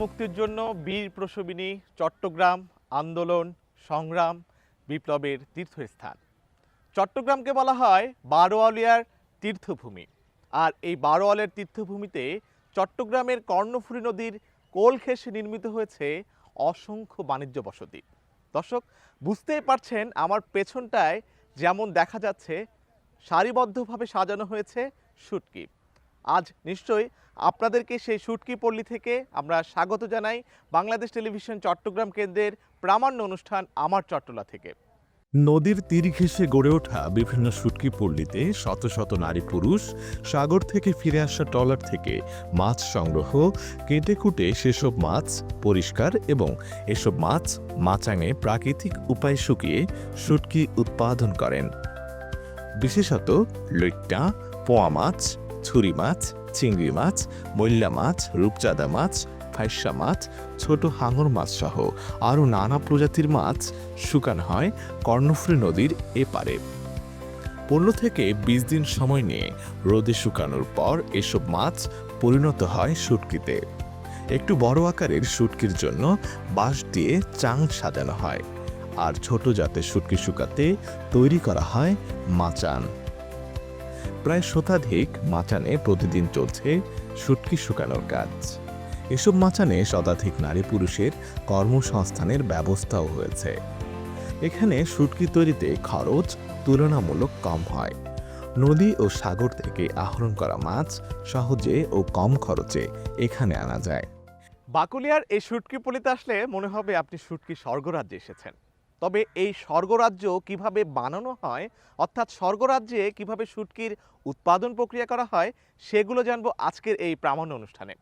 মুক্তির জন্য বীর প্রসবিনী, চট্টগ্রাম আন্দোলন, সংগ্রাম বিপ্লবের তীর্থস্থান। চট্টগ্রামকে বলা হয় বারোয়ালিয়ার তীর্থভূমি। আর এই বারোয়ালের তীর্থভূমিতে চট্টগ্রামের কর্ণফুলী নদীর কোল ঘেঁষে নির্মিত হয়েছে অসংখ্য বাণিজ্য বসতি। দর্শক, বুঝতেই পারছেন আমার পেছনটায় যেমন দেখা যাচ্ছে, সারিবদ্ধভাবে সাজানো হয়েছে শুটকি আজ নিশ্চয়ই আপনাদেরকে সেই শুটকি পল্লী থেকে আমরা স্বাগত জানাই বাংলাদেশ টেলিভিশন চট্টগ্রাম কেন্দ্রের প্রামাণ্য অনুষ্ঠান আমার চট্টলা থেকে। নদীর তীর ঘেঁষে গড়ে ওঠা বিভিন্ন শুটকি পল্লীতে শত শত নারী পুরুষ সাগর থেকে ফিরে আসা ট্রলার থেকে মাছ সংগ্রহ, কেটে কুটে সেসব মাছ পরিষ্কার এবং এসব মাছ মাচাঙে প্রাকৃতিক উপায় শুকিয়ে শুটকি উৎপাদন করেন। বিশেষত লইট্টা, পোয়া মাছ ছুরি মাছ, চিংড়ি মাছ মৈল্লা মাছ, রূপচাঁদা মাছ, ফাইসা মাছ, ছোট হাঙর মাছ সহ আরও নানা প্রজাতির মাছ শুকানো হয় কর্ণফুলী নদীর এপারে। পনেরো থেকে বিশ দিন সময় নিয়ে রোদে শুকানোর পর এসব মাছ পরিণত হয় শুটকিতে। একটু বড় আকারের শুটকির জন্য বাঁশ দিয়ে চাং সাজানো হয়। আর ছোট জাতের শুটকি শুকাতে তৈরি করা হয় মাচান। প্রায় শতাধিক মাচানে প্রতিদিন চলছে শুটকি শুকানোর কাজ। এসব মাচানে শতাধিক নারী পুরুষের কর্মসংস্থানের ব্যবস্থাও হয়েছে। এখানে শুটকি তৈরিতে খরচ তুলনামূলক কম হয়। নদী ও সাগর থেকে আহরণ করা মাছ সহজে ও কম খরচে এখানে আনা যায়। বাকুলিয়ার এই শুটকি পলিতে আসলে মনে হবে আপনি শুটকি স্বর্গরাজ্যে এসেছেন। তবে এই স্বর্গরাজ্য কীভাবে বানানো হয়, অর্থাৎ স্বর্গরাজ্যে কীভাবে শুটকির উৎপাদন প্রক্রিয়া করা হয়, সেগুলো জানব আজকের এই প্রামাণ্য অনুষ্ঠানে।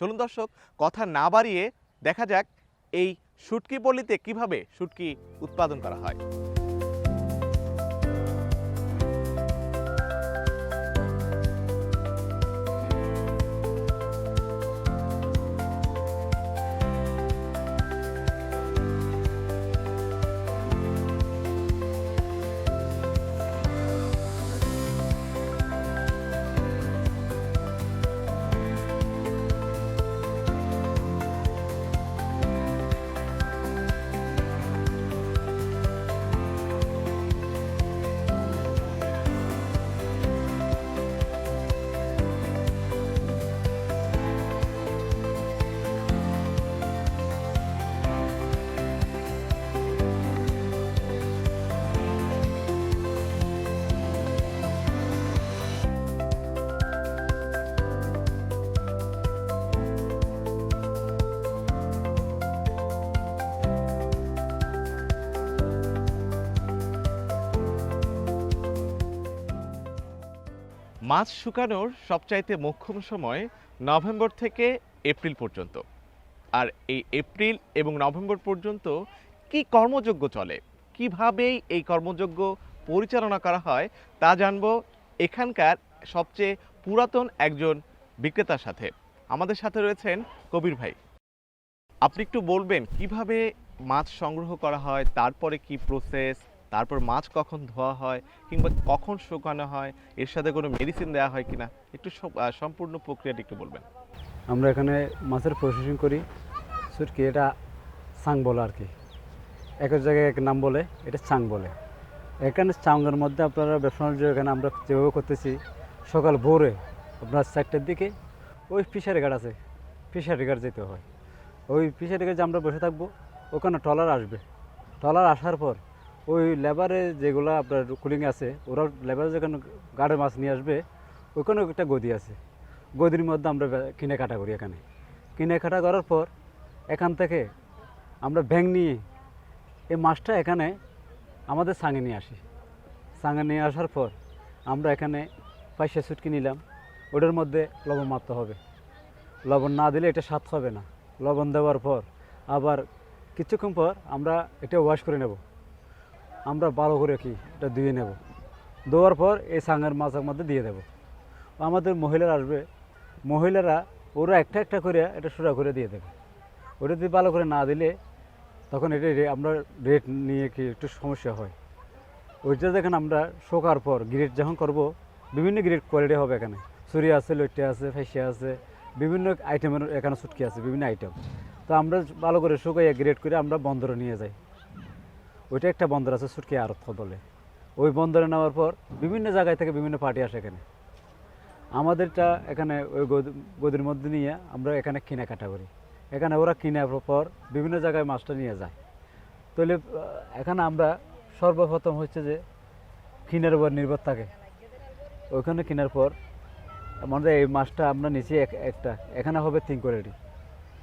চলুন দর্শক, কথা না বাড়িয়ে দেখা যাক এই শুটকি পল্লীতে কীভাবে শুটকি উৎপাদন করা হয়। মাছ শুকানোর সবচাইতে মোক্ষম সময় নভেম্বর থেকে এপ্রিল পর্যন্ত। আর এই এপ্রিল এবং নভেম্বর পর্যন্ত কি কর্মযজ্ঞ চলে? কিভাবেই এই কর্মযজ্ঞ পরিচালনা করা হয় তা জানব এখানকার সবচেয়ে পুরাতন একজন বিক্রেতার সাথে। আমাদের সাথে রয়েছেন কবির ভাই। আপনি একটু বলবেন, কীভাবে মাছ সংগ্রহ করা হয়, তারপরে কি প্রসেস তারপর মাছ কখন ধোয়া হয় কিংবা কখন শুকানো হয়, এর সাথে কোনো মেডিসিন দেওয়া হয় কিনা, একটু সম্পূর্ণ প্রক্রিয়াটি একটু বলবেন। আমরা এখানে মাছের প্রসেসিং করি। সুটকি এটা চাং বলে আর কি। এক জায়গায় এক নাম বলে, এটা চাং বলে। এখানে চাঙ্গের মধ্যে আপনারা ব্যবসা বাণিজ্য এখানে আমরা যেভাবে করতেছি, সকাল ভোরে আপনার চারটের দিকে ওই ফিশারি ঘাট আছে ফিশারি ঘাট যেতে হয়। ওই ফিশারি ঘাটে আমরা বসে থাকব, ওখানে ট্রলার আসবে। ট্রলার আসার পর ওই লেবারে যেগুলো আপনার কুলিং আছে, ওরা লেবারে যেখানে গাড়ে মাছ নিয়ে আসবে ওখানে একটা গদি আছে। গদির মধ্যে আমরা কিনে কাটা করি এখানে। কিনে কাটা করার পর এখান থেকে আমরা ব্যাং নিয়ে এই মাছটা এখানে আমাদের সাঙে নিয়ে আসি। সাঙে নিয়ে আসার পর আমরা এখানে পয়সা সুটকি নিলাম। ওটার মধ্যে লবণ মারতে হবে। লবণ না দিলে এটা স্বাদ হবে না। লবণ দেওয়ার পর আবার কিছুক্ষণ পর আমরা এটা ওয়াশ করে নেব। আমরা ভালো করে কি এটা ধুয়ে নেব। দেওয়ার পর এই সাঙের মাছের মধ্যে দিয়ে দেব। আমাদের মহিলারা আসবে, মহিলারা ওরা একটা একটা করে এটা সোজা করে দিয়ে দেবে। ওটা যদি ভালো করে না দিলে তখন এটা আমরা রেট নিয়ে কি একটু সমস্যা হয়। ওইটা দেখেন আমরা শোকার পর গ্রেড যখন করব, বিভিন্ন গ্রেড কোয়ালিটি হবে এখানে। সুরি আছে লইটে আছে ফেসিয়া আছে, বিভিন্ন আইটেমের এখানে শুটকি আছে, বিভিন্ন আইটেম তো আমরা ভালো করে শুকাইয়া গ্রেড করে আমরা বন্দরে নিয়ে যাই। ওইটা একটা বন্দর আছে শুটকি আরত বলে। ওই বন্দরে নেওয়ার পর বিভিন্ন জায়গায় থেকে বিভিন্ন পার্টি আসে এখানে। আমাদেরটা এখানে ওই গদ- গদির মধ্যে নিয়ে আমরা এখানে কেনাকাটা করি এখানে ওরা কেনার পর বিভিন্ন জায়গায় মাছটা নিয়ে যায়। তাহলে এখানে আমরা সর্বপ্রথম হচ্ছে যে কিনার উপর নির্ভর থাকে। ওইখানে কেনার পর আমাদের এই মাছটা আমরা নিচে এক- একটা, এখানে হবে তিন কোয়ালিটি।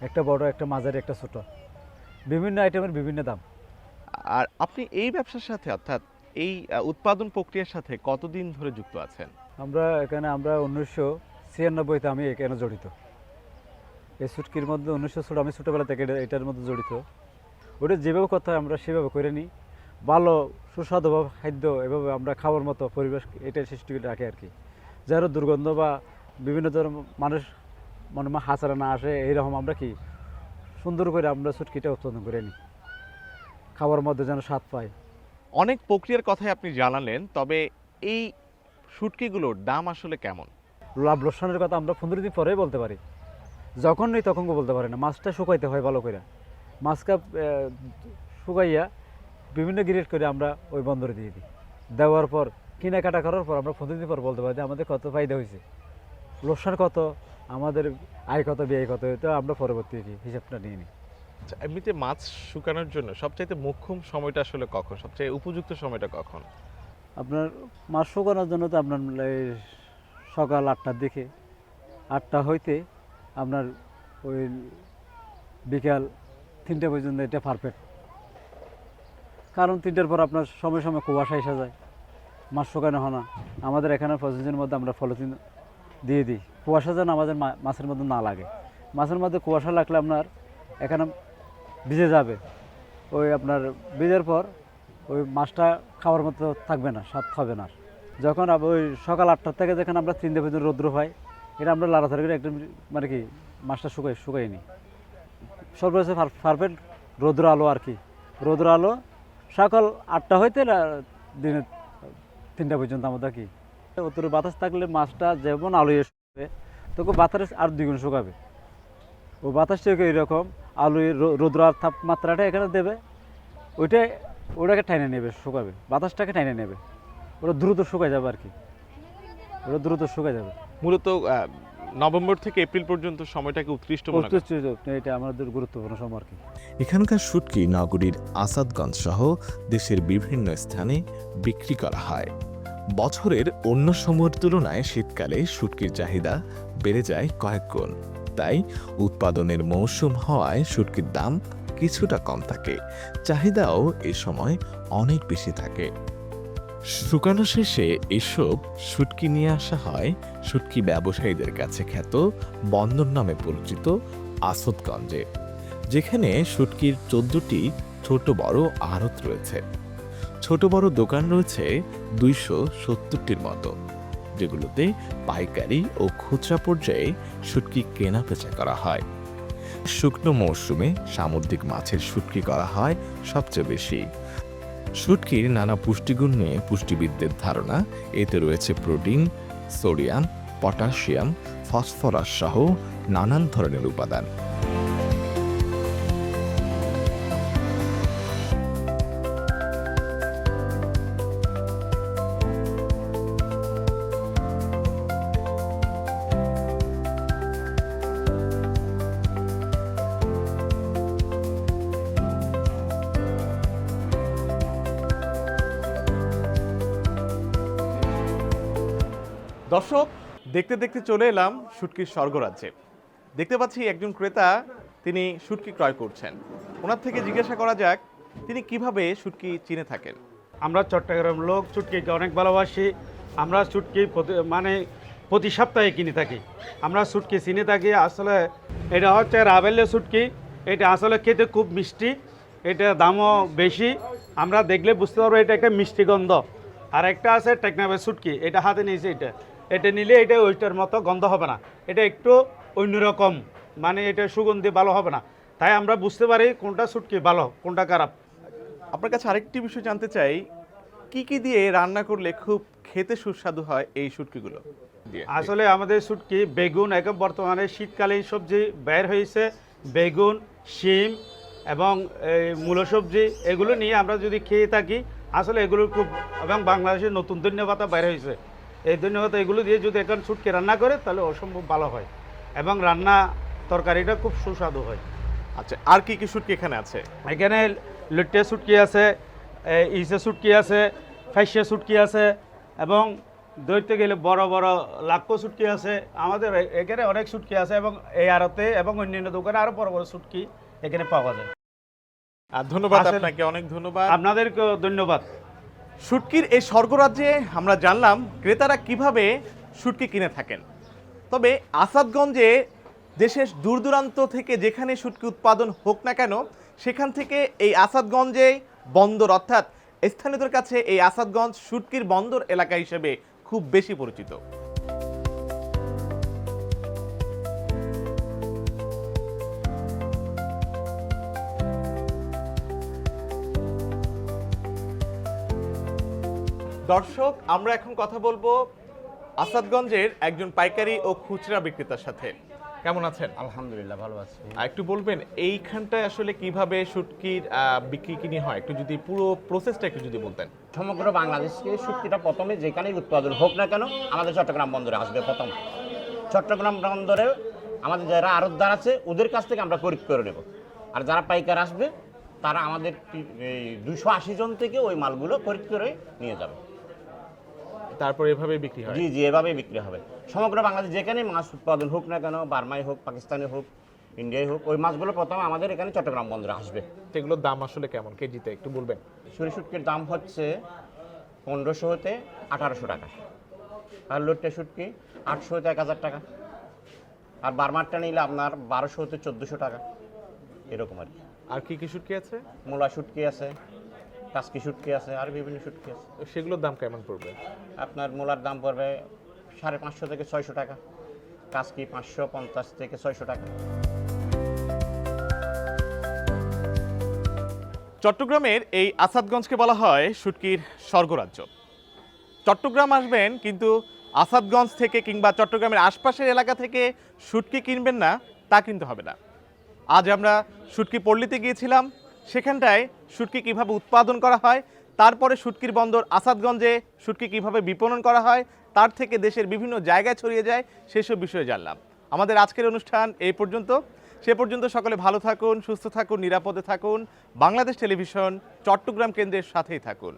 একটা বড়, একটা মাঝারি, একটা ছোট। বিভিন্ন আইটেমের বিভিন্ন দাম। আর আপনি এই ব্যবসার সাথে অর্থাৎ এই উৎপাদন প্রক্রিয়ার সাথে কতদিন ধরে যুক্ত আছেন? আমরা এখানে, আমরা উনিশশো ছিয়ানব্বইতে আমি এখানে জড়িত। এই সুটকির মধ্যে উনিশশো ছোটো আমি ছোটোবেলা থেকে এটার মধ্যে জড়িত। ওটা যেভাবে কথা আমরা সেভাবে করে নিই। ভালো সুস্বাদুভাবে খাদ্য এভাবে আমরা খাওয়ার মতো পরিবেশ এটা সৃষ্টি করে রাখি আর কি যার দুর্গন্ধ বা বিভিন্ন ধরনের মানুষ, মনে হাসারা না আসে, এইরকম আমরা কি সুন্দর করে আমরা সুটকিটা উৎপাদন করে নিই। খাওয়ার মধ্যে যেন স্বাদ পায়। অনেক প্রক্রিয়ার কথাই আপনি জানালেন তবে এই শুটকিগুলোর দাম আসলে কেমন? লাভ লোকসানের কথা আমরা পনেরো দিন পরেই বলতে পারি। যখন নেই তখন বলতে পারি না। মাছটা শুকাইতে হয় ভালো করে। মাছটা শুকাইয়া বিভিন্ন গ্রেড করে আমরা ওই বন্দরে দিয়ে দিই। দেওয়ার পর কেনাকাটা করার পর আমরা পনেরো দিন পর বলতে পারি যে আমাদের কত ফায়দা হয়েছে। লোকসান কত? আমাদের আয় কত ব্যয় কত? এটা আমরা পরবর্তী হিসাবটা নিয়ে নিই। এমনিতে মাছ শুকানোর জন্য সবচাইতে মোক্ষম সময়টা আসলে কখন? সবচেয়ে উপযুক্ত সময়টা কখন? আপনার মাছ শুকানোর জন্য তো আপনার সকাল আটটার দিকে। আটটা হইতে আপনার ওই বিকাল তিনটে পর্যন্ত এটা পারফেক্ট কারণ তিনটের পর আপনার সময় সময় কুয়াশা এসে যায়। মাছ শুকানো হয় না। আমাদের এখানে প্রসেসের মধ্যে আমরা ফলতিন দিয়ে দিই। কুয়াশা যেন আমাদের মাছের মধ্যে না লাগে। মাছের মধ্যে কুয়াশা লাগলে আপনার এখানে ভিজে যাবে। ওই আপনার ভিজের পর ওই মাছটা খাওয়ার মতো থাকবে না, স্বাদ হবে না যখন ওই সকাল আটটার থেকে যখন আমরা তিনটে পর্যন্ত রৌদ্র পাই এটা আমরা লাড়াতাড়ি করে একদম মানে কি মাছটা শুকাই শুকাই নিই সর্বোচ্চ পারফেক্ট রৌদ্র আলো আর কি। রৌদ্র আলো সকাল আটটা হইতে দিনে তিনটা পর্যন্ত আমাদের কি। অতর বাতাস থাকলে মাছটা যেমন আলো শুকাবে, তখন বাতাস আর দ্বিগুণ শুকাবে। ও বাতাসটাকে এরকম আলো রৌদ্র আর তাপমাত্রাটা এখানে দেবে। ওইটা ওটাকে টাইনে নেবে শুকাবে। বাতাসটাকে টাইনে নেবে। ওটা দ্রুত শুকায় যাবে আর কি। ওটা দ্রুত শুকায় যাবে। মূলত নভেম্বর থেকে এপ্রিল পর্যন্ত সময়টাকে। উৎকৃষ্ট। এটা আমাদের গুরুত্বপূর্ণ সময় আর কি। এখানকার শুটকি নগরীর আসাদগঞ্জ সহ দেশের বিভিন্ন স্থানে বিক্রি করা হয়। বছরের অন্য সময়ের তুলনায় শীতকালে শুটকির চাহিদা বেড়ে যায় কয়েক গুণ। তাই উৎপাদনের মৌসুম হওয়ায় শুটকির দাম কিছুটা কম থাকে। চাহিদাও এ সময় অনেক বেশি থাকে। শুকানো শেষে এসব শুটকি নিয়ে আসা হয় শুটকি ব্যবসায়ীদের কাছে খ্যাত বন্দর নামে পরিচিত আসাদগঞ্জে, যেখানে শুটকির চোদ্দটি ছোট বড় আড়ত রয়েছে। ছোট বড় দোকান রয়েছে দুইশো সত্তরটির মতো। যেগুলোতে পাইকারি ও খুচরা পর্যায়ে শুটকি কেনা বেচা করা হয়। শুকনো মৌসুমে সামুদ্রিক মাছের শুটকি করা হয় সবচেয়ে বেশি। শুটকির নানা পুষ্টিগুণ নিয়ে পুষ্টিবিদদের ধারণা, এতে রয়েছে প্রোটিন, সোডিয়াম, পটাশিয়াম, ফসফরাস সহ নানান ধরনের উপাদান। দর্শক, দেখতে দেখতে চলে এলাম শুটকির স্বর্গরাজ্যে। দেখতে পাচ্ছি একজন ক্রেতা, তিনি শুটকি ক্রয় করছেন। ওনার থেকে জিজ্ঞাসা করা যাক, তিনি কীভাবে শুটকি চিনে থাকেন? আমরা চট্টগ্রাম লোক চুটকিকে অনেক ভালোবাসি। আমরা প্রতি- মানে প্রতি সপ্তাহে কিনে থাকি। আমরা চুটকি চিনে থাকি, আসলে এটা হচ্ছে রাবেলে চুটকি এটা আসলে খেতে খুব মিষ্টি, এটা দামও বেশি। আমরা দেখলে বুঝতে পারব এটা একটা মিষ্টি গন্ধ। আর একটা আছে টেকনাবের চুটকি এটা হাতে নিয়েছে এটা। এটা নিলে এটা ওইটার মতো গন্ধ হবে না। এটা একটু অন্যরকম। মানে এটা সুগন্ধি ভালো হবে না। তাই আমরা বুঝতে পারি কোনটা চুটকি ভালো কোনটা খারাপ। আপনার কাছে আরেকটি বিষয় জানতে চাই কি কি দিয়ে রান্না করলে খুব খেতে সুস্বাদু হয় এই শুটকিগুলো দিয়ে। আসলে আমাদের শুটকি বেগুন এখন বর্তমানে শীতকালীন সবজি বের হয়েছে। বেগুন শিম এবং এই মূল সবজি এগুলো নিয়ে আমরা যদি খেয়ে থাকি আসলে এগুলো খুব এবং বাংলাদেশের নতুন ধন্যবাদ বের হয়েছে। এই ধন্যবাদ এগুলো দিয়ে যদি এখন শুটকি রান্না করে তাহলে অসম্ভব ভালো হয়। এবং রান্না তরকারিটা খুব সুস্বাদু হয়। আচ্ছা আর কি কি শুটকি এখানে আছে? এখানে লুটে সুটকি আছে ইসে শুটকি আছে ফাইসে সুটকি আছে এবং ধরতে গেলে বড় বড় লাক্ষ সুটকি আছে। আমাদের এখানে অনেক সুটকি আছে এবং এই আড়তে এবং অন্যান্য দোকানে আরও বড় বড় সুটকি এখানে পাওয়া যায়। আর ধন্যবাদ আপনাকে অনেক ধন্যবাদ। আপনাদেরকেও ধন্যবাদ। শুটকির এই স্বর্গরাজ্যে আমরা জানলাম ক্রেতারা কীভাবে শুটকি কিনে থাকেন। তবে আসাদগঞ্জে দেশের দূর দূরান্ত থেকে যেখানে শুটকি উৎপাদন হোক না কেন, সেখান থেকে এই আসাদগঞ্জে বন্দর, অর্থাৎ স্থানীয়দের কাছে এই আসাদগঞ্জ শুটকির বন্দর এলাকা হিসেবে খুব বেশি পরিচিত। দর্শক আমরা এখন কথা বলব আসাদগঞ্জের একজন পাইকারি ও খুচরা বিক্রেতার সাথে। কেমন আছেন? আলহামদুলিল্লাহ ভালো আছি। আর একটু বলবেন এইখানটায় আসলে কীভাবে শুটকির বিক্রি কিনি হয়? একটু যদি পুরো প্রসেসটা একটু যদি বলতেন। সমগ্র বাংলাদেশকে শুক্তিটা প্রথমে যেখানেই উৎপাদন হোক না কেন আমাদের চট্টগ্রাম বন্দরে আসবে প্রথম। চট্টগ্রাম বন্দরে আমাদের যারা আরতদার আছে ওদের কাছ থেকে আমরা খরিদ করে নেব। আর যারা পাইকার আসবে তারা আমাদের দুশো আশি জন থেকে ওই মালগুলো খরিদ করে নিয়ে যাবে। তারপর এভাবে বিক্রি হয়। জি জি এভাবেই বিক্রি হবে। সমগ্র বাংলাদেশ যেখানে মাছ উৎপাদন হোক না কেন বার্মায় হোক পাকিস্তানে হোক ইন্ডিয়ায় হোক ওই মাছগুলো প্রথমে আমাদের এখানে চট্টগ্রাম বন্দরে আসবে। সেগুলোর দাম আসলে কেমন? কেজিতে একটু বলবেন। ছুরি শুটকির দাম হচ্ছে পনেরোশো হতে আঠারোশো টাকা। আর লোটটা শুটকি আটশো হতে এক হাজার টাকা। আর বারমারটা নিলে আপনার বারোশো হতে চোদ্দোশো টাকা। এরকম আর কি। আর কি কি শুটকি আছে? মূলা শুটকি আছে। কাসকি শুটকি আছে আর বিভিন্ন শুটকি আছে। সেগুলোর দাম কেমন পড়বে? আপনার মূলার দাম পড়বে সাড়ে পাঁচশো থেকে ছয়শো টাকা। কাসকি পাঁচশো পঞ্চাশ থেকে ছয়শো টাকা। চট্টগ্রামের এই আসাদগঞ্জকে বলা হয় শুটকির স্বর্গরাজ্য। চট্টগ্রাম আসবেন কিন্তু আসাদগঞ্জ থেকে কিংবা চট্টগ্রামের আশপাশের এলাকা থেকে শুটকি কিনবেন না তা কিন্তু হবে না। আজ আমরা শুটকি পল্লীতে গিয়েছিলাম সেখানটায় শুটকি কীভাবে উৎপাদন করা হয়, তারপরে শুটকির বন্দর আসাদগঞ্জে শুটকি কীভাবে বিপণন করা হয়, তার থেকে দেশের বিভিন্ন জায়গায় ছড়িয়ে যায়, সেসব বিষয়ে জানলাম। আমাদের আজকের অনুষ্ঠান এই পর্যন্ত। সে পর্যন্ত সকলে ভালো থাকুন, সুস্থ থাকুন, নিরাপদে থাকুন। বাংলাদেশ টেলিভিশন চট্টগ্রাম কেন্দ্রের সাথেই থাকুন।